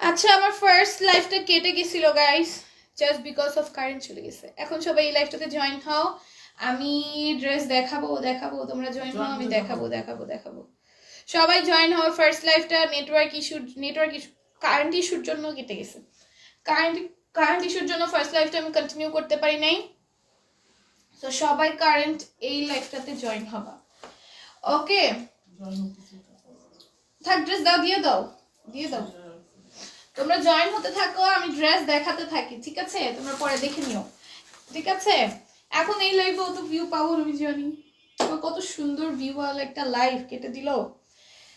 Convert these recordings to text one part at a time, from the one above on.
আচ্ছা আমার ফার্স্ট লাইফটা কেটে গেছিল guys just because of current চলে গেছে। এখন সবাই এই লাইফটাতে জয়েন হও। আমি ড্রেস দেখাবো দেখাবো, তোমরা জয়েন হও, আমি দেখাবো দেখাবো দেখাবো। সবাই জয়েন হও ফার্স্ট লাইফটা network issue network issue current ইস্যুর জন্য কেটে গেছে। কারেন্ট কারেন্ট ইস্যুর জন্য ফার্স্ট লাইফটা আমি কন্টিনিউ করতে পারি নাই। তো সবাই কারেন্ট এই লাইফটাতে জয়েন হবা। ওকে থাক ড্রেস দাও, দিয়ে দাও দিয়ে দাও। তোমরা জয়েন হতে থাকো, আমি ড্রেস দেখাতে থাকি, ঠিক আছে? তোমরা পরে দেখে নিও, ঠিক আছে? এখন এই লাইভেও তো ভিউ পাবো আমি জানি। তোমার কত সুন্দর ভিউ একটা লাইভ কেটে দিল।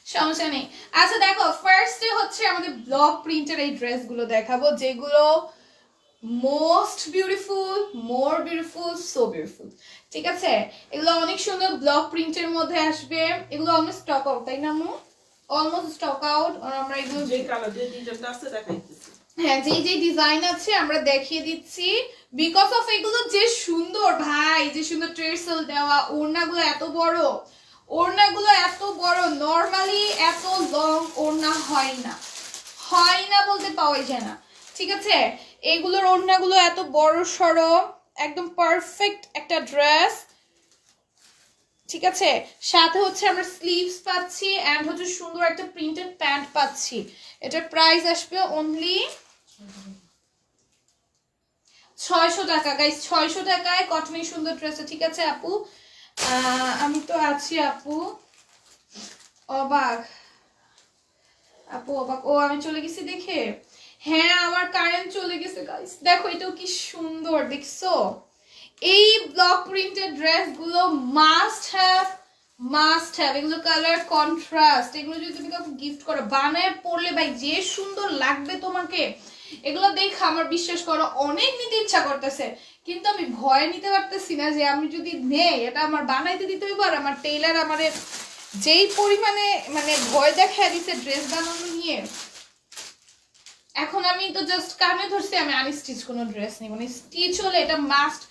সমস্যা নেই। আচ্ছা দেখো ফার্স্টে হচ্ছে আমাদের ব্লক প্রিন্টের এই ড্রেসগুলো দেখাবো, যেগুলো most beautiful more beautiful so beautiful ঠিক আছে? এগুলো অনেক সুন্দর ব্লক প্রিন্টের মধ্যে আসবে। এগুলো অলমোস্ট স্টক আউট তাই না মু অলমোস্ট স্টক আউট আমরা এগুলো যে কালার যে ডিজাইনটা আছে দেখাইতেছি। হ্যাঁ যে যে ডিজাইন আছে আমরা দেখিয়ে দিচ্ছি। বিকজ অফ এগুলো যে সুন্দর ভাই যে সুন্দর ট্রেসেল দেওয়া ওড়নাগুলো এত বড় ওড়নাগুলো এত বড় নর্মালি এত লং ওড়না হয় না। হয় না বলতে পাওয়াই যায় না। ঠিক আছে? এগুলোর ওড়নাগুলো এত বড় সড়ো একদম পারফেক্ট একটা ড্রেস ঠিক আছে? সাথে হচ্ছে আমরা স্লিভস পাচ্ছি অ্যান্ড হচ্ছে সুন্দর একটা প্রিন্টেড প্যান্ট পাচ্ছি। এটার প্রাইস আসবে অনলি ছয়শো টাকা। গাইস ছয়শো টাকায় কটনের সুন্দর ড্রেস ঠিক আছে আপু? আমি তো আছি আপু। অবাক। আপু, অবাক। ও, আমি চলে গেছি দেখে? হ্যাঁ আমার কারেন্ট চলে গেছে গাইস দেখো, এটাও কি সুন্দর, দেখছ? এই ব্লক প্রিন্টেড ড্রেসগুলো মাস্ট হ্যাভ মাস্ট হ্যাভ এগুলো কালার কন্ট্রাস্ট এগুলো যদি তুমি কাউকে গিফট করো, বানায় পড়লে ভাই যে সুন্দর লাগবে তোমাকে, এগুলো দেখে আমার বিশ্বাস করো, অনেক নিতে ইচ্ছা করতেছে। কিন্তু আমি ভয় নিতে পারতেছি না যে আমি যদি নেই, এটা আমার বানাইতে দিতে হইব আর আমার টেইলার আমার যেই পরিমাণে মানে ভয় দেখা দিছে ড্রেস বানানো নিয়ে। এখন আমি তো জাস্ট কানে ধরছি, আমি আনস্টিচ কোনো ড্রেস নিব মানে স্টিচ হলে এটা মাস্ট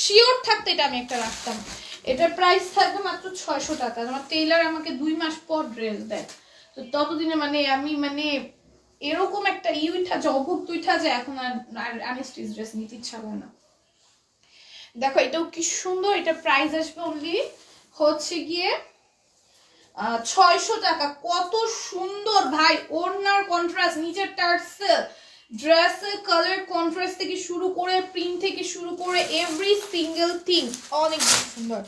শিওর থাকতে এটা আমি একটা রাখতাম। এটার প্রাইস থাকবে মাত্র ছয়শো টাকা। আমার টেইলার আমাকে দুই মাস পর ড্রেস দেয়। তো ততদিনে মানে আমি মানে এরকম একটা ই উঠা যায় অভুক্ত উঠা এখন আর আনস্টিচ ড্রেস নিতে ইচ্ছা করে না। দেখো, এটাও কি সুন্দর, এটা প্রাইস আসবে অনলি হচ্ছে গিয়ে ছয়শো টাকা। কত সুন্দর ভাই, ওড়নার কন্ট্রাস্ট নিচের টার্সেল ড্রেসের কালার কন্ট্রাস্ট থেকে শুরু করে প্রিন্ট থেকে শুরু করে এভরি সিঙ্গেল থিং অনেক সুন্দর।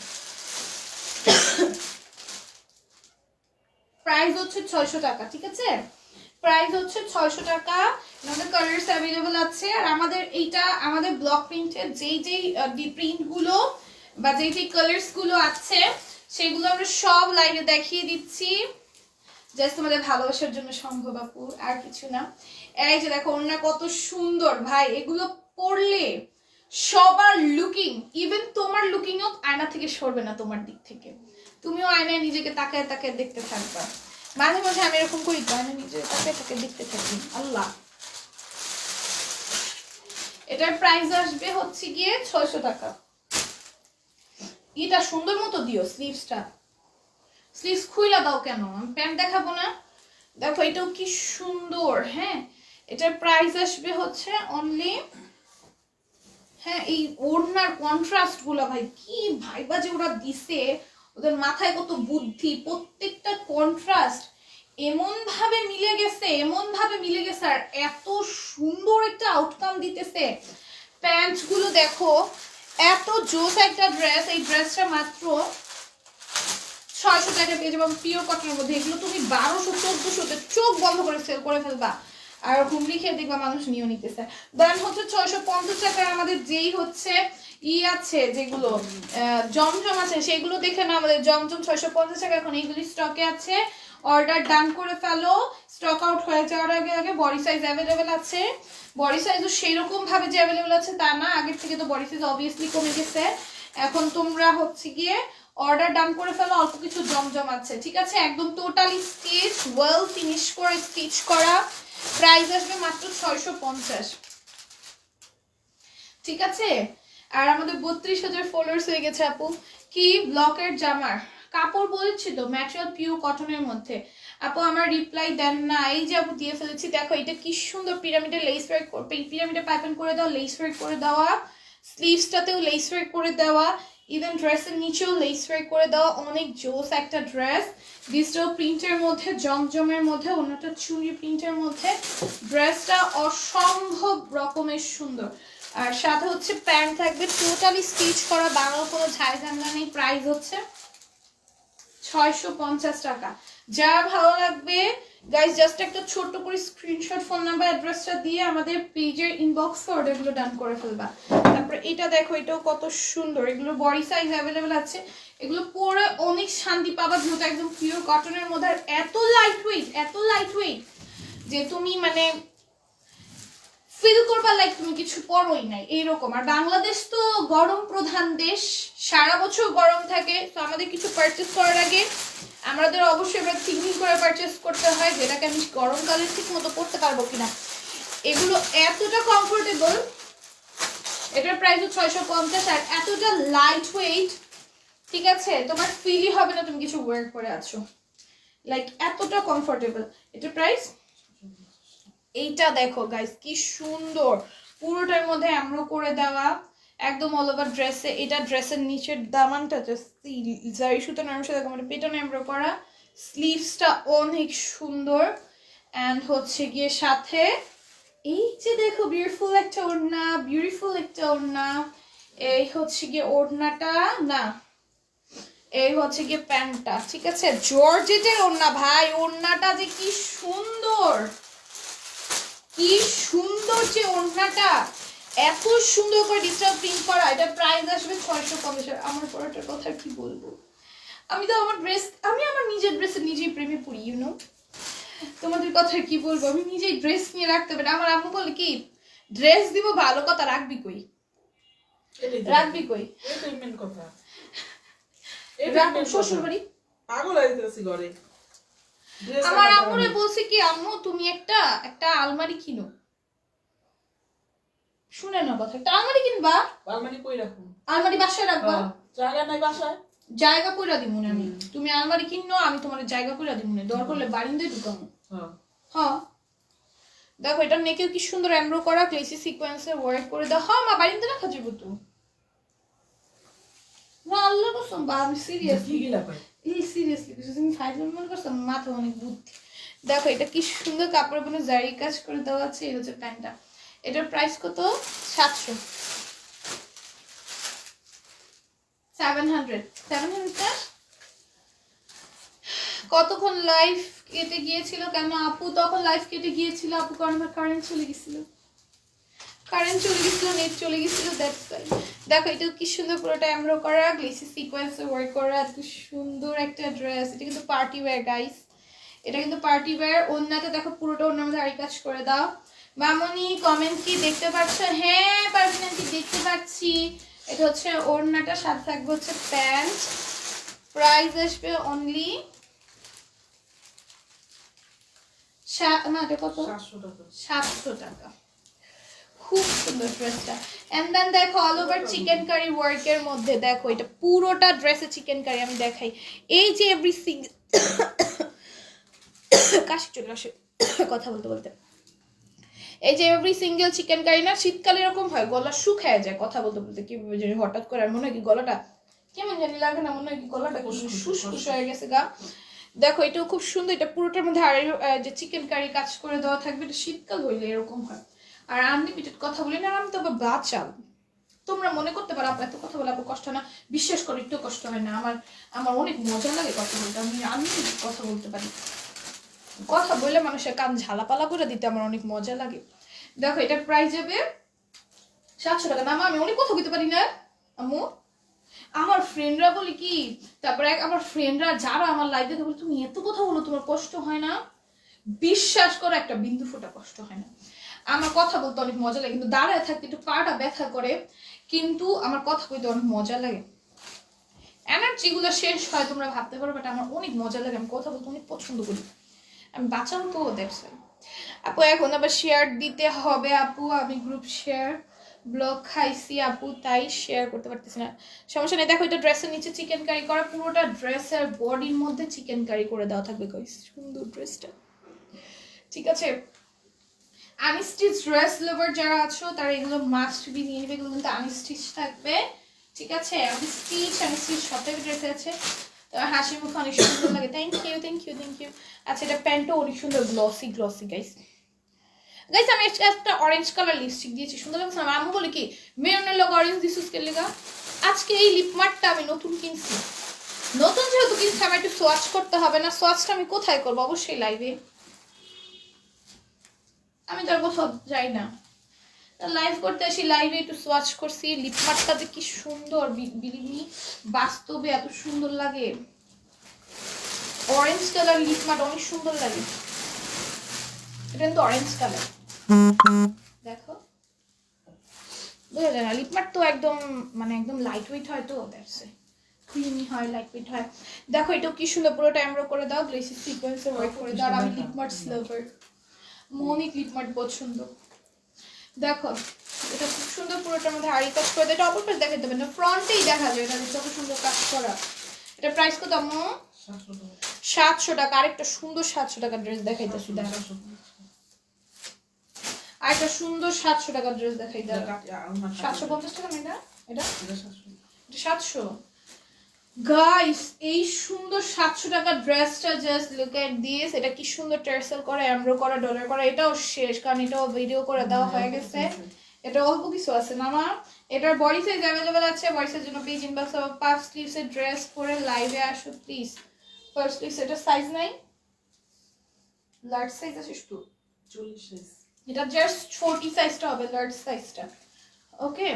প্রাইস হচ্ছে ছয়শো টাকা, ঠিক আছে? প্রাইস হচ্ছে ছয়শো টাকা, আমাদের কালার্স অ্যাভেলেবল আছে। আর আমাদের এইটা, আমাদের ব্লক প্রিন্টের যেই যেই প্রিন্টগুলো বা যেই যেই কালার্সগুলো আছে, সেগুলো আমরা সব লাইভে দেখিয়ে দিচ্ছি। জাস্ট তোমাদের ভালোবাসার জন্য সম্ভব, আপু, আর কিছু না। এই যে দেখো ওনার কত সুন্দর। ভাই, এগুলো পরলে সবার লুকিং ইভেন তোমার লুকিংও আয়না থেকে সরবে না তোমার দিক থেকে। তুমিও আয়নায় নিজেকে তাকায় তাকায় দেখতে থাকবা। মাঝে মাঝে আমি এরকম করি তো আয়নায় নিজে তাকায় তাকায় দেখতে থাকি। আল্লাহ। এটার প্রাইস আসবে হচ্ছে গিয়ে ছয়শো টাকা। এটা সুন্দর মতো দিও স্লিভসটা স্লিভস খুইলা দাও কেন? আমি প্যান্ট দেখাবো না। দেখো, এটাও কি সুন্দর হ্যাঁ? এটার প্রাইস আসবে হচ্ছে অনলি হ্যাঁ এই ওড়নার কন্ট্রাস্টগুলা ভাই, কি ভাইবা যে ওরা দিছে? ওদের মাথায় কত বুদ্ধি, প্রত্যেকটা কন্ট্রাস্ট এমন ভাবে মিলে গেছে এমন ভাবে মিলে গেছে, আর এত সুন্দর একটা আউটকাম দিতেছে। প্যান্ট দেখো, এত জোস একটা ড্রেস এই ড্রেসটা মাত্র ছয়শো টাকা পেয়ে যাব পিওর কটনের মধ্যে। এগুলো তুমি বারোশো, চোদ্দশোতে চোখ বন্ধ করে সেল করে ফেলবা। আর হুমড়ি খেয়ে দেখবা মানুষ নিয়েও নিতেছে। দেন হচ্ছে ছয়শো পঞ্চাশ টাকার আমাদের যেই হচ্ছে ই আছে যেগুলো জমজম আছে, সেগুলো দেখে না আমাদের জমজম ছয়শো পঞ্চাশ টাকা। এখন এইগুলি স্টকে আছে। অর্ডার ডান করে ফেলো। স্টক আউট হয়ে যাওয়ার আগে আগে বডি সাইজ অ্যাভেলেবেল আছে। বডি সাইজও সেরকম ভাবে যে অ্যাভেলেবেল আছে তা না। আগের থেকে তো বডি সাইজ অবভিয়াসলি কমে গেছে। এখন তোমরা হচ্ছে গিয়ে অর্ডার ডান করে ফেলো। অল্প কিছু জমজম আছে, ঠিক আছে? একদম টোটালি স্টিচ ওয়েল ফিনিশ করে স্টিচ করা। প্রাইস আসবে মাত্র ছয়শো পঞ্চাশ। ঠিক আছে? আর আমাদের বত্রিশ হাজার ফলোয়ার্স হয়ে গেছে আপু। কি ব্লকের জামার? কাপড় বলেছি তো ম্যাটেরিয়াল পিওর কটনের মধ্যে। আপু, আমার রিপ্লাই দেন না। এই যে আপু, দিয়ে ফেলেছি। দেখো, এটা কি সুন্দর পিরামিডের লেস ওয়ার্ক পিরামিডের পাইপেন করে দেওয়া লেস ওয়ার্ক করে দেওয়া। স্লিভসটাতেও লেস ওয়ার্ক করে দেওয়া। ইভেন ড্রেসের নিচেও লেস ওয়ার্ক করে দেওয়া অনেক জোস একটা ড্রেস ডিজিটাল প্রিন্টের মধ্যে, জমজমের মধ্যে, অন্যটা চুরি প্রিন্টের মধ্যে। ড্রেসটা অসম্ভব রকমের সুন্দর। আর সাথে হচ্ছে প্যান্ট থাকবে টোটালি স্টিচ করা বাংলা কোনো ঝাই ঝামেলা নেই প্রাইস হচ্ছে ছয়শো পঞ্চাশ টাকা। যার ভালো লাগবে গাইজ জাস্ট একটা ছোট্ট করে স্ক্রিনশট ফোন নাম্বার অ্যাড্রেসটা দিয়ে আমাদের পেজের ইনবক্স অর্ডারগুলো ডান করে ফেলবা। তারপর এটা দেখো, এটাও কত সুন্দর। এগুলো বডি সাইজ অ্যাভেলেবেল আছে। এগুলো পরে অনেক শান্তি পাবা, যেহেতু একদম পিওর কটনের মধ্যে। আর এত লাইট ওয়েট এত লাইট ওয়েট যে তুমি মানে ফিল করবা লাইক তুমি কিছু পরোই নাই। এইরকম। আর বাংলাদেশ তো গরম প্রধান দেশ। সারা বছর গরম থাকে। তো আমাদের কিছু পারচেস করার আগে আমাদের অবশ্যই এবার থিঙ্কিং করে পারচেস করতে হয়, যেটাকে আমি গরমকালে ঠিক মতো করতে পারব কিনা। এগুলো এতটা কমফোর্টেবল এটার প্রাইস হচ্ছে ছয়শো পঞ্চাশ, আর এতটা লাইট ওয়েট ঠিক আছে? তোমার ফিলই হবে না তুমি কিছু ওয়ার করে আছো। লাইক এতটা কমফোর্টেবল এটার প্রাইস এইটা দেখো গাইস কি সুন্দর। পুরোটার মধ্যে এমব্রো করে দেওয়া। একদম অল ওভার ড্রেসে এটা ড্রেসের নিচের দামানটা জারি সুতো নামের সাথে মানে পেটনে এমব্রো করা। স্লিভসটা অনেক সুন্দর। অ্যান্ড হচ্ছে গিয়ে সাথে এই যে দেখো বিউটিফুল একটা ওড়না বিউটিফুল একটা ওড়না। এই হচ্ছে গিয়ে ওড়নাটা, না, এই হচ্ছে গিয়ে প্যান্টটা, ঠিক আছে? জর্জেটের ওড়না, ভাই, ওড়নাটা যে কি সুন্দর! কি সুন্দর যে ওড়নাটা! এত সুন্দর করে ডিজিটাল প্রিন্ট করা এটা প্রাইস আসবে ছয়শো পঞ্চাশ। আমার পড়াটার কথা কি বলব? আমি তো আমার ড্রেস আমি আমার নিজের ড্রেসে নিজেই প্রেমে পড়ি ইউনো তোমাদের কথা কি বলব? আমি নিজেই ড্রেস নিয়ে রাখতে পারি। আমার আম্মু বলে কি ড্রেস দিব ভালো কথা রাখবি কই? রাখবি কই? শ্বশুর বাড়ি পাগল আইতেছি ঘরে। আমার আম্মুরে বলছে কি আম্মু তুমি একটা একটা আলমারি কিনো। শুনে না কথা একটা আলমারি কিনবা। আলমারি কই রাখুন আলমারি বাসায় রাখবা। হ্যাঁ, জায়গা নাই বাসায়? জায়গা কইরা দিব না আমি। তুমি আলমারি কিনো আমি তোমার জায়গা কইরা দিব না। দর করলে বারিন্দায় ঢুকামো হ্যাঁ। হ্যাঁ। দেখো এটা নেকেও কি সুন্দর এমব্রো করা ক্লেসি সিকোয়েন্সের ওয়ার্ক করে দাও। হ্যাঁ মা বারিন্দে রাখা যাব তো। না আল্লাহ কসম বা আমি সিরিয়াস কি গিলা কই এই সিরিয়াসলি কিছু তুমি ফাইভ মনে করছ? মাথা অনেক বুদ্ধি। দেখো এটা কি সুন্দর কাপড়ের কোনো জারি কাজ করে দেওয়া আছে এই হচ্ছে প্যান্টটা। এটার প্রাইস কত? সাতশো। সেভেন কতক্ষণ লাইভ কেটে গিয়েছিল কেন আপু? তখন লাইভ কেটে গিয়েছিল আপু, কারণ কারেন্ট চলে গেছিল কারেন্ট চলে গেছিল নেট চলে গেছিল দেখো, এটা কি সুন্দর পুরোটা এমব্রো করা গ্লিসি সিকোয়েন্সে ওয়ার্ক করা, এত সুন্দর একটা ড্রেস এটা কিন্তু পার্টি ওয়্যার গাইস এটা কিন্তু পার্টি ওয়্যার অন্যতে দেখো পুরোটা অন্য মধ্যে আড়ি কাজ করে দাও। মামনি কমেন্ট কি দেখতে পাচ্ছ? হ্যাঁ পারবেন কি দেখতে পাচ্ছি। এটা হচ্ছে ওড়নাটা সাথে থাকবে হচ্ছে প্যান্ট প্রাইস আসবে অনলি না এটা কত? সাতশো টাকা। খুব সুন্দর ড্রেসটা এন্ড দেন দেখো অল ওভার চিকেন কারি ওয়ার্কের মধ্যে দেখো এটা পুরোটা ড্রেসে চিকেন কারি আমি দেখাই। এই যে এভরি সিঙ্গেল কাশি চলে আসে। কথা বলতে বলতে। এই যে এভরি সিঙ্গেল চিকেন কারি না শীতকালে এরকম হয় গলা শুকায় যায় কথা বলতে বলতে। কি জানি হঠাৎ করে আর মনে হয় কি গলাটা কেমন জানি লাগে না মনে হয় কি গলাটা শুষ্কুশ হয়ে গেছে গা। দেখো এটাও খুব সুন্দর এটা পুরোটার মধ্যে আর যে চিকেন কারি কাজ করে দেওয়া থাকবে এটা শীতকাল হইলে এরকম হয়। আর আনলিমিটেড কথা বলি না আমি তো আবার বাঁচাল। তোমরা মনে করতে পারো আপনার এত কথা বলে আপু কষ্ট না। বিশ্বাস করো একটু কষ্ট হয় না। আমার আমার অনেক মজা লাগে কথা বলতে আমি আনলিমিটেড কথা বলতে পারি। কথা বললে মানুষের কান ঝালাপালা করে দিতে আমার অনেক মজা লাগে। দেখো, এটার প্রাইস যাবে সাতশো টাকা। না আমি অনেক কথা বলতে পারি না। আমু আমার ফ্রেন্ডরা বলি কি, তারপরে আমার ফ্রেন্ডরা যারা আমার লাইফ বলে, তুমি এত কথা বলো, তোমার কষ্ট হয় না? বিশ্বাস করো, একটা বিন্দু ফোটা কষ্ট হয় না। আমার কথা বলতে অনেক মজা লাগে, কিন্তু দাঁড়ায় থাকতে একটু পাটা ব্যথা করে, কিন্তু আমার কথা বলতে অনেক মজা লাগে। এনার্জিগুলো শেষ হয়, তোমরা ভাবতে পারো বাট আমার অনেক মজা লাগে, আমি কথা বলতে অনেক পছন্দ করি। আমি বাঁচাও তো দ্যাটস আপু, এখন আবার শেয়ার দিতে হবে, আপু। আমি গ্রুপ শেয়ার ব্লগ খাইছি, আপু, তাই শেয়ার করতে পারতেছি না। সমস্যা নেই, দেখো, এটা ড্রেসের নিচে চিকেন কারি করা, পুরোটা ড্রেসের বডির মধ্যে চিকেন কারি করে দেওয়া থাকবে। গাইস সুন্দর ড্রেসটা ঠিক আছে? আনস্টিচ ড্রেস লোভার যারা আছো, তারা এগুলো মাস্ট বি নিয়ে নেবে, এগুলো কিন্তু আনস্টিচ থাকবে। ঠিক আছে? আমি স্টিচ সব টাইপের ড্রেস আছে। হাসি মুখে অনেক সুন্দর লাগে। Thank you thank you thank you আচ্ছা এটা প্যান্টও অনেক সুন্দর গ্লসি গ্লসি গাইস গাইস আমি একটা অরেঞ্জ কালার লিপস্টিক দিয়েছি, সুন্দর লাগছে আমার আম্মু বলে কি মেরুনের লোক অরেঞ্জ দিছিস কে লেগা? আজকে এই লিপ মার্টটা আমি নতুন কিনছি। নতুন যেহেতু কিনছি, আমার একটু সোয়াচ করতে হবে না। সোয়াচটা আমি কোথায় করব? অবশ্যই লাইভে আমি আর কোথাও যাই না। লাইভ করতে আসি লাইভে একটু সোয়াচ করছি। লিপ মার্টটা যে কি সুন্দর বিলিমি বাস্তবে এত সুন্দর লাগে। অরেঞ্জ কালার লিপ মার্ট অনেক সুন্দর লাগে। এটা কিন্তু অরেঞ্জ কালার দেখো। বোঝা যায় না? লিপ মার্ট তো একদম মানে একদম লাইট ওয়েট হয় তো দ্যাটস ক্রিমি হয় লাইট ওয়েট হয়। দেখো, এটাও কি সুন্দর, পুরোটা এমব্রো করে দাও গ্লেসি সিকোয়েন্সে ওয়ার্ক করে দাও আমি লিপ মার্ট স্লাভার মৌনিক লিপ মার্ট পছন্দ। দেখো এটা খুব সুন্দর পুরোটার মধ্যে আড়ি কাজ করে এটা অপর পাশ দেখাতে হবে না ফ্রন্টেই দেখা যায় এটা যত সুন্দর কাজ করা। এটা প্রাইস কত আম্মু? সাতশো টাকা। আরেকটা সুন্দর সাতশো টাকার ড্রেস দেখাইতেছি দেখো। আরেকটা সুন্দর সাতশো টাকার ড্রেস দেখাই দাও সাতশো পঞ্চাশ টাকা এটা? এটা সাতশো। গাইস এই সুন্দর সাতশো টাকার ড্রেসটা জাস্ট লুক এট দিস এটা কি সুন্দর টার্সেল করা এমব্রো করা ডলার করা এটাও শেষ কারণ এটাও ভিডিও করে দেওয়া হয়ে গেছে। এটা অল্প কিছু আছে না মা এটার বডি সাইজ অ্যাভেলেবেল আছে বডি সাইজের জন্য পেজ ইনবক্স পাঁচ স্লিভস এর ড্রেস পরে লাইভে আসো প্লিজ ফার্স্ট স্লিভস এটা সাইজ নাই? লার্জ সাইজ আছে শুধু? চল্লিশ এটা জাস্ট ফোর্টি সাইজটা হবে লার্জ সাইজটা ওকে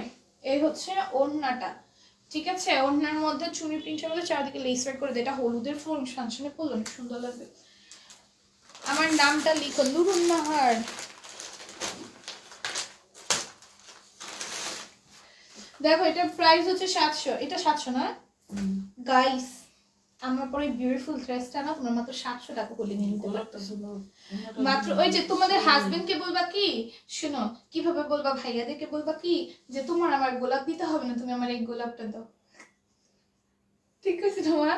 এই হচ্ছে ওড়নাটা। ঠিক আছে ওনার মধ্যে চুনি প্রিন্টের মধ্যে চারদিকে লেস ওয়ার্ক করে দেয় এটা হলুদের ফুল ফাংশনে পড়ল অনেক সুন্দর লাগবে। আমার নামটা লিখো নুরুন নাহার। দেখো এটা প্রাইস হচ্ছে সাতশো এটা সাতশো না? গাইস আমার পরে বিউটিফুল ড্রেসটা না তোমার মাত্র সাতশো টাকা করে নিয়ে নিতে মাত্র ওই যে তোমাদের হাজবেন্ডকে বলবা কি শোনো কীভাবে বলবা ভাইয়াদেরকে বলবা কি যে তোমার আমার গোলাপ দিতে হবে না তুমি আমার এই গোলাপটা দাও। ঠিক আছে তোমার?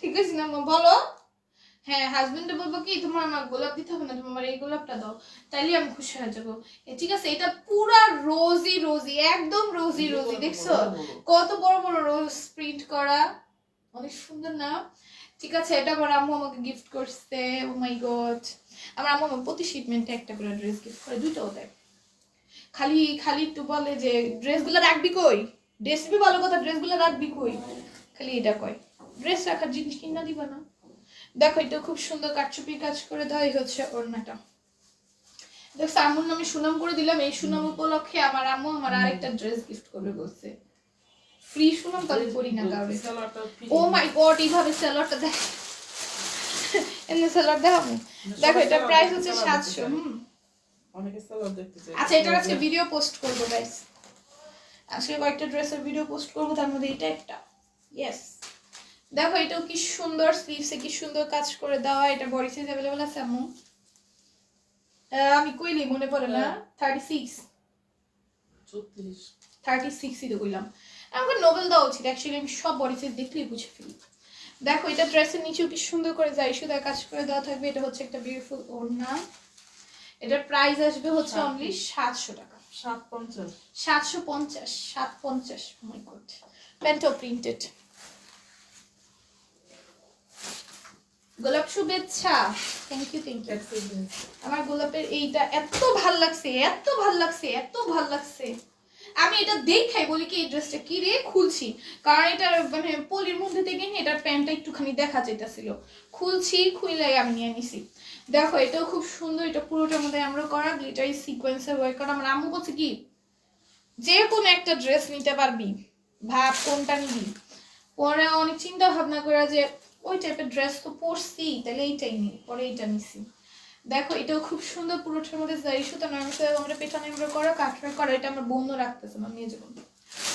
ঠিক আছে না বলো। হ্যাঁ হাজবেন্ডে বলব কি তোমার আমার গোলাপ দিতে হবে না তুমি আমার এই গোলাপটা দাও তাইলে আমি খুশি হয়ে যাব। ঠিক আছে এটা পুরা রোজি রোজি একদম রোজি রোজি দেখছ? কত বড় বড় রোজ প্রিন্ট করা। অনেক সুন্দর না? ঠিক আছে, এটা আমার আম্মু আমাকে গিফট করছে। ও মাই গড আমার আম্মু আমাকে প্রতি শিপমেন্টে একটা করে ড্রেস গিফট করে দুটোও দেয়। খালি খালি একটু বলে যে ড্রেসগুলো রাখবি কই? ড্রেস বি ভালো কথা ড্রেসগুলো রাখবি কই? খালি এটা কয়। ড্রেস রাখার জিনিস কিনা দিবা না। দেখো, এটা খুব সুন্দর কাটচুপি কাজ করে দেওয়া হচ্ছে ওড়নাটা। দেখো, আম্মুর নামে সুনাম করে দিলাম, এই সুনাম উপলক্ষে আমার আম্মু আমার আরেকটা ড্রেস গিফট করবে বলছে। ফ্রি আমি করি না কাউরে ও মাই গড এইভাবে দেখ। এমনি দেখাবো? দেখো এটা প্রাইস হচ্ছে সাতশো। আচ্ছা এটার আজকে ভিডিও পোস্ট করব গাইস আজকে কয়েকটা ড্রেসের ভিডিও পোস্ট করব তার মধ্যে এটা একটা। ইয়েস দেখো এটাও কি সুন্দর স্লিভসে কি সুন্দর কাজ করে দেওয়া এটা বডি সাইজ অ্যাভেলেবল আছে আম্মু? আমি কইলি মনে পড়ে না? থার্টি সিক্স থার্টি সিক্সই তো কইলাম। আমাকে নোবেল দেওয়া উচিত। অ্যাকচুয়ালি আমি সব বডি সাইজ দেখলেই বুঝে ফেলি। দেখো এটা ড্রেসের নিচেও কি সুন্দর করে যাই সুদা কাজ করে দেওয়া থাকবে এটা হচ্ছে একটা বিউটিফুল ওড়না। এটার প্রাইস আসবে হচ্ছে অনলি সাতশো টাকা। সাত পঞ্চাশ। সাতশো পঞ্চাশ সাত পঞ্চাশ মাই গড প্যান্টো প্রিন্টেড গোলাপ শুভেচ্ছা। থ্যাংক ইউ থ্যাংক ইউ আমার গোলাপের এইটা এত ভালো লাগছে এত ভালো লাগছে এত ভালো লাগছে। আমি এটা দেখাই, বলি কি, এই ড্রেসটা কি রে খুলছি? কারণ এটা মানে পলির মধ্যে থেকে এটার প্যান্টটা একটুখানি দেখা যাইতেছিল খুলছি, খুইলাই আমি নিয়ে নিছি। দেখো, এটাও খুব সুন্দর, এটা পুরোটার মধ্যে আমরা করা গ্লিটারি সিকোয়েন্সের ওয়ার্ক করা। আমার আম্মু বলছে কি, যে কোনো একটা ড্রেস নিতে পারবি। ভাব, কোনটা নিবি? পরে অনেক চিন্তা ভাবনা করে যে, ওই টাইপের ড্রেস তো পরছি, তাহলে এইটাই নি, পরে এইটা নিছি। দেখো এটাও খুব সুন্দর পুরোটার মধ্যে যাই সুতা নয় আমরা পেটানো এমব্রয় করো কাঠের করো এটা আমার বোনও রাখতেছে আমার মেয়ে জীবন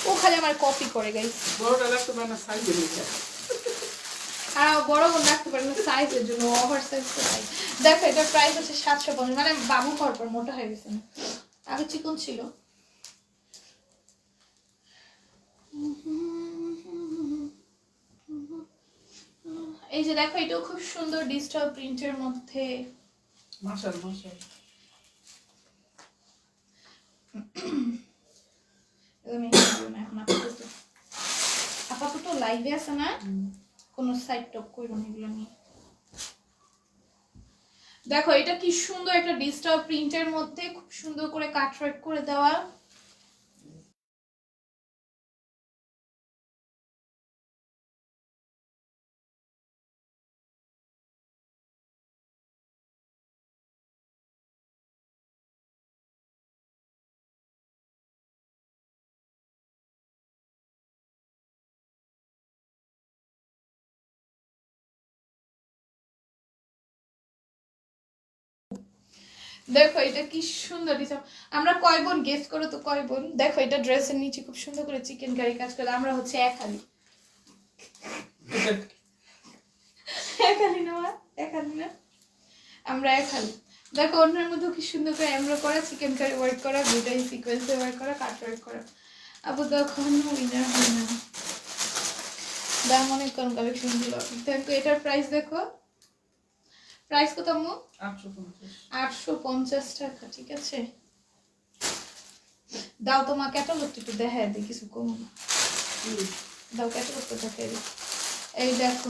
ও খালি আমার কপি করে গাই বড়টা লাগতে পারে না সাইজ আর বড় বোন রাখতে পারে না সাইজের জন্য ওভার সাইজ তো তাই। দেখো এটার প্রাইস হচ্ছে সাতশো পঞ্চাশ মানে বাবু পর পর মোটা হয়ে গেছে না। আগে চিকন ছিল। এই যে দেখো এটাও খুব সুন্দর ডিজিটাল প্রিন্টের মধ্যে। মাশাল মাশাল। আপাতত লাইভে আছে না? কোনো সাইড টপ করব না এগুলো নিয়ে। দেখো এটা কি সুন্দর একটা ডিজিটাল প্রিন্টের মধ্যে খুব সুন্দর করে কাট করে দেওয়া। দেখো এটা কি সুন্দর ডিজাইন। আমরা কয় বোন? গেস করো তো কয় বোন? দেখো এটা ড্রেসের নিচে খুব সুন্দর করে চিকেন কারি কাজ করে। আমরা হচ্ছে এক হালি এক হালি না? এক হালি না? আমরা এক হালি দেখো অন্যের মধ্যে কি সুন্দর করে এমব্রো করা চিকেন কারি ওয়ার্ক করা দুটাই সিকোয়েন্সে ওয়ার্ক করা কাট ওয়ার্ক করা। আবু দেখো উইনার হয় না। দাম অনেক কম কালেকশনগুলো। দেখো এটার প্রাইস দেখো। প্রাইস কত মু আটশো পঞ্চাশ। টাকা ঠিক আছে। দাও তোমার ক্যাটালগটা একটু দেখায় দিই কিছু কম। দাও ক্যাটালগটা দেখাই দিই। এই দেখো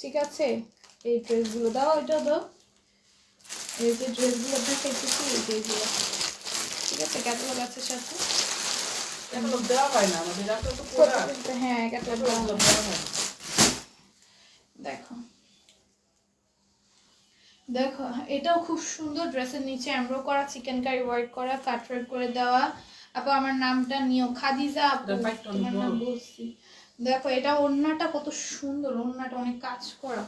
ঠিক আছে? এই ড্রেসগুলো দাও এটা দাও। এই যে ড্রেসগুলো দেখাইতেছি এই যে এইগুলো ঠিক আছে? ক্যাটালগ আছে সাথে। এগুলো দেওয়া হয় না আমাদের তো হ্যাঁ ক্যাটালগ দেওয়া হয়। দেখো। দেখো এটাও খুব সুন্দর ড্রেসের নিচে এমব্রো করা চিকেন কারি ওয়ার্ক করা কাট ওয়ার্ক করে দেওয়া। আপু আমার নামটা নিও। খাদিজা আপু তোমার নাম বলছি। দেখো এটা ওড়নাটা কত সুন্দর ওড়নাটা অনেক কাজ করা।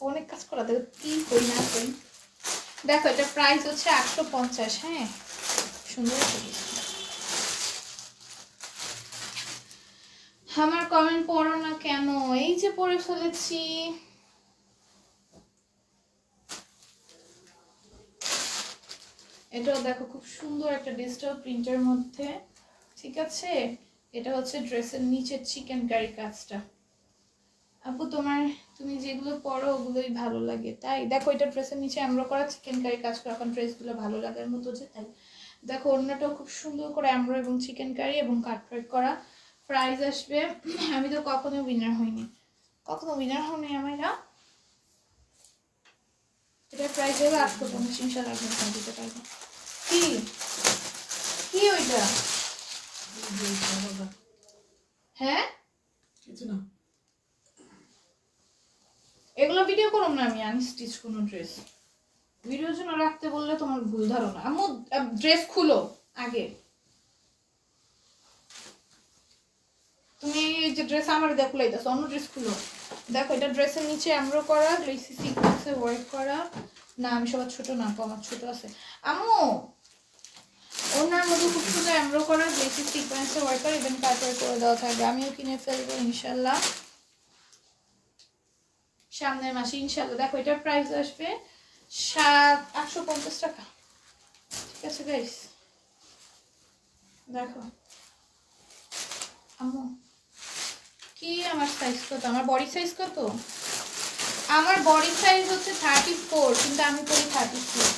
অনেক কাজ করা দেখো কি করি না করি। দেখো এটা প্রাইস হচ্ছে আটশো পঞ্চাশ হ্যাঁ? সুন্দর আমার কমেন্ট পড়ো না কেন? এই যে পড়ে ফেলেছি। এটাও দেখো খুব সুন্দর একটা ডিজিটাল প্রিন্টের মধ্যে, ঠিক আছে? এটা হচ্ছে ড্রেসের নিচের চিকেন কারি কাজটা। আপু, তোমার তুমি যেগুলো পরো ওগুলোই ভালো লাগে, তাই? দেখো, এটা ড্রেসের নিচে আমরা করা চিকেন কারি কাজ করা, এখন ড্রেসগুলো ভালো লাগার মতো যে, তাই? দেখো অন্যটাও খুব সুন্দর করে আমরা এবং চিকেন কারি এবং কাটওয়ার্ক করা প্রাইজ আসবে। আমি তো কখনো উইনার হইনি। কখনো উইনার হয়নি আমরা এটা প্রাইজ হবে আটশো পঞ্চাশ ইনশাল্লাহ দিতে পারবেন কি? কি ওইটা। হ্যাঁ? এগুলো ভিডিও করুন না আমি আনস্টিচ কোনো ড্রেস ভিডিওর জন্য রাখতে বললে তোমার ভুল ধারণা। আমু ড্রেস খুলো আগে। তুমি যে ড্রেস আমার দেখো লাইতেছো অন্য ড্রেস খুলো। দেখো এটা ড্রেসের নিচে এমব্রো করা লেসি সিকোয়েন্সে ওয়ার্ক করা না আমি সবার ছোট না আমার ছোট আছে আম্মু ওনার মধ্যে খুব সুন্দর এমব্রো করা লেসি সিকোয়েন্সে ওয়ার্ক করা ইভেন কাট করে দেওয়া থাকবে। আমিও কিনে ফেলব ইনশাল্লাহ। সামনের মাসে ইনশাল্লাহ। দেখো, এটার প্রাইস আসবে সাত, আটশো পঞ্চাশ টাকা। ঠিক আছে গাইস দেখো। আম্মু, কি আমার সাইজ কত? আমার বডি সাইজ কত? আমার বডি সাইজ হচ্ছে থার্টি ফোর কিন্তু আমি পরি থার্টি ফোর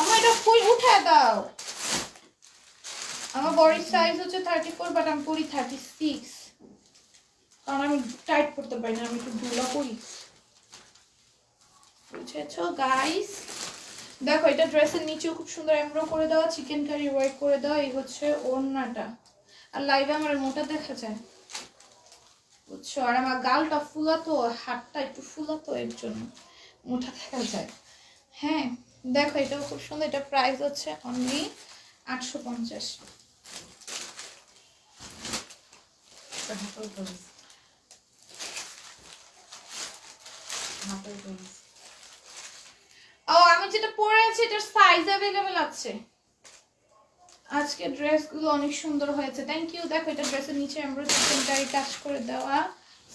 আমার এটা ফুল উঠে দাও। আমার বডি সাইজ হচ্ছে থার্টি ফোর বাট আমি পরি থার্টি সিক্স কারণ আমি টাইট করতে পারি না, আমি একটু ঢুলা করি বুঝেছ গাইস দেখো, এটা ড্রেসের নিচেও খুব সুন্দর এমব্রো করে দেওয়া চিকেন কারি ওয়ার্ক করে দেওয়া, এই হচ্ছে ওড়নাটা। আর লাইভে আমার মোটা দেখা যায়। বুঝছ? আর আমার গালটা ফুলাতো, হাতটা একটু ফুলাতো, এর জন্য মোটা দেখা যায়। হ্যাঁ দেখো, এটাও খুব সুন্দর, এটা প্রাইস হচ্ছে অনলি আটশো পঞ্চাশ এটা হাতাও কাজ হাতাও কাজ ও, আমি যেটা পরে আছি, এটার সাইজ অ্যাভেলেবেল আছে। আজকে ড্রেসগুলো অনেক সুন্দর হয়েছে। থ্যাংক ইউ দেখো, এটা ড্রেসের নিচে আমরা চিকেন কারি দেওয়া।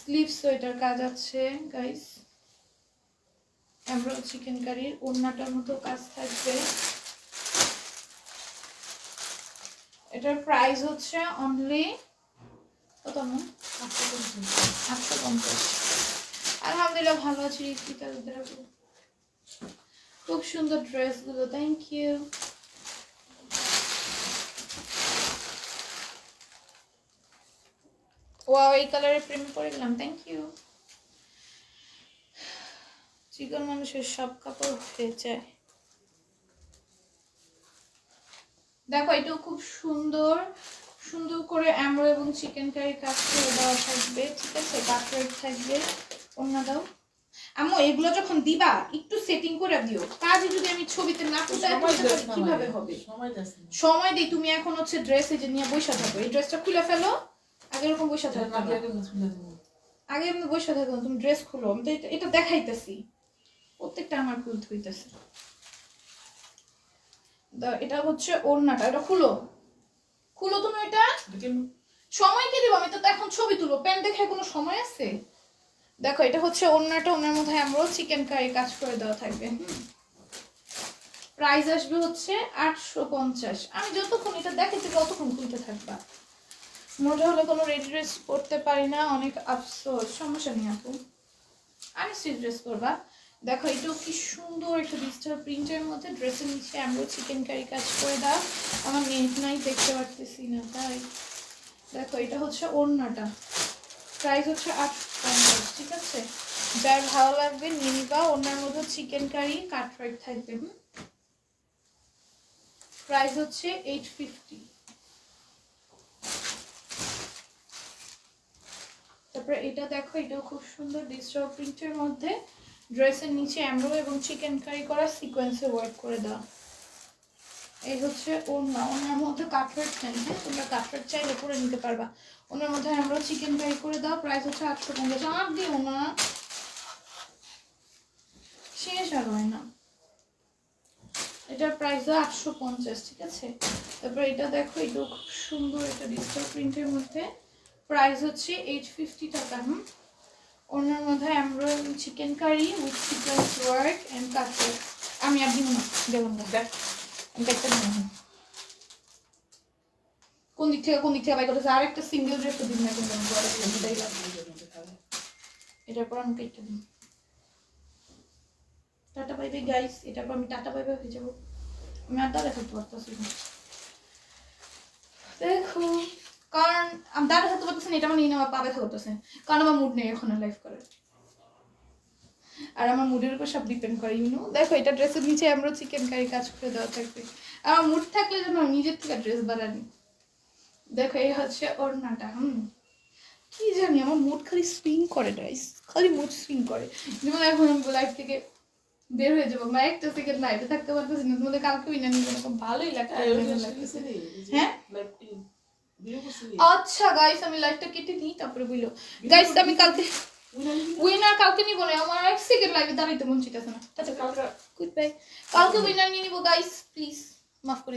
স্লিভস এটার কাজ আছে গাইস এমব্রয়েড চিকেন কারির ওড়নাটার মতো কাজ থাকবে। এটার প্রাইস হচ্ছে অনলি কত আটশো পঞ্চাশ। আলহামদুলিল্লাহ ভালো আছি খুব সুন্দর ড্রেসগুলো থ্যাংক ইউ ওয়াও এই কালারের প্রেমে পড়ে গেলাম থ্যাংক ইউ চিকন মানুষের সব কাপড় হয়ে যায়। দেখো, এটাও খুব সুন্দর। সুন্দর করে অ্যামরো এবং চিকেন কারি করে দেওয়া থাকবে ঠিক আছে? কাটলেট থাকবে অন্য দাও। আম্মু এগুলো যখন দিবা একটু সেটিং করে দিও। কাজে যদি আমি ছবিতে না ফুটাই কীভাবে হবে? সময় দিই তুমি এখন হচ্ছে ড্রেস এই যে নিয়ে বসে থাকো। এই ড্রেসটা খুলে ফেলো আগে এরকম বসে থাকো। আগে আমি বসে থাকো তুমি ড্রেস খুলো। আমি তো এটা- দেখাইতেছি। প্রত্যেকটা আমার খুলতে হইতেছে। এটা হচ্ছে ওড়নাটা এটা খুলো। খুলো তুমি এটা সময় কি দিব? আমি তো এখন ছবি তুলবো। প্যান্ট দেখে কোনো সময় আছে? দেখো, এটা হচ্ছে ওড়নাটা। ওনার মধ্যে আমরাও চিকেন কারি কাজ করে দেওয়া থাকবে। প্রাইস আসবে হচ্ছে আটশো পঞ্চাশ। আমি যতক্ষণ এটা দেখেছি ততক্ষণ খুলতে থাকবা। মোটা হলে কোনো রেডি ড্রেস পরতে পারি না। অনেক আফসোস। সমস্যা নেই আপু। আমি স্ট্রিট ড্রেস করবা দেখো, এটাও কি সুন্দর একটা ডিজিটাল প্রিন্টের মধ্যে। ড্রেসের নিচে আমরা চিকেন কারি কাজ করে দাও। আমার নেট নাই, দেখতে পারতেছি না, তাই। দেখো, এটা হচ্ছে ওড়নাটা। প্রাইস হচ্ছে আট ঠিক আছে? যার ভালো লাগবে, নিয়ে নিবা। ওড়নার মধ্যে চিকেন কারি কাটরাইট থাকবে, হুম? প্রাইস হচ্ছে এইট ফিফটি তারপরে এটা দেখো, এটাও খুব সুন্দর ডিজিটাল প্রিন্টের মধ্যে। ড্রেসের নিচে এমব্রো এবং চিকেন কারি করা সিকোয়েন্সে ওয়ার্ক করে দাও। এই হচ্ছে ওড়না। ওনার মধ্যে কাটলেট নেন হ্যাঁ? তোমরা কাটলেট চাইলে করে নিতে পারবা। ওনার মধ্যে আমরা চিকেন কারি করে দাও। প্রাইস হচ্ছে আটশো পঞ্চাশ। আর দিও না। শেষ আর হয় না। এটার প্রাইস আটশো পঞ্চাশ, ঠিক আছে? তারপর এটা দেখো, এটাও খুব সুন্দর এটা ডিজিটাল প্রিন্টের মধ্যে। প্রাইস হচ্ছে এইট ফিফটি টাকা, হুম? ওনার মধ্যে আমরা chicken curry with sequence work and cutlet আমি আর দিব না দেবো না। দেখ। আমি একটা নিয়ে নিই। কোন দিক থেকে কোন দিক থেকে বাই করতেছে? আর একটা সিঙ্গেল ড্রেস তো দিন না কিন্তু। এটার পর আমি কেটে দিই টাটা বাই বাই গাইস এটার পর আমি টাটা বাই বাই হয়ে যাব। আমি আর দাঁড়া থাকতে পারতেছি দেখো। দাঁড়া থাকতে পারতেছি না এটা আমার নিয়ে নেওয়া পা ব্যথা করতেছে। কারণ আমার মুড নেই এখন করে। আর আমার মুডের উপর সব ডিপেন্ড করে ইউনো দেখো এটা ড্রেসের নিচে আমরা চিকেন কারি কাজ করে দেওয়া থাকবে। আমার মুড থাকলে যেন আমি নিজের থেকে ড্রেস বানানি দেখো এই হচ্ছে ওড়নাটা হুম? কি জানি আমার মুড খালি সুইং করে গাইস খালি মুড সুইং করে। যেমন এখন আমি লাইফ থেকে বের হয়ে যাব বা একটা সেকেন্ড লাইফে থাকতে পারতেছি না তোমাদের কালকে উইনা নিয়ে ভালোই লাগছে হ্যাঁ? আচ্ছা গাইস আমি লাইভটা কেটে দিই তারপরে বুঝলো গাইস আমি কালকে? উইনার কালকে নিব না আমার এক সেকেন্ড লাইভে দাঁড়াইতে মন চাইতেছে না। আচ্ছা, কালকে গুড বাই কালকে উইনার নিয়ে নিবো গাইস প্লিজ মাফ করে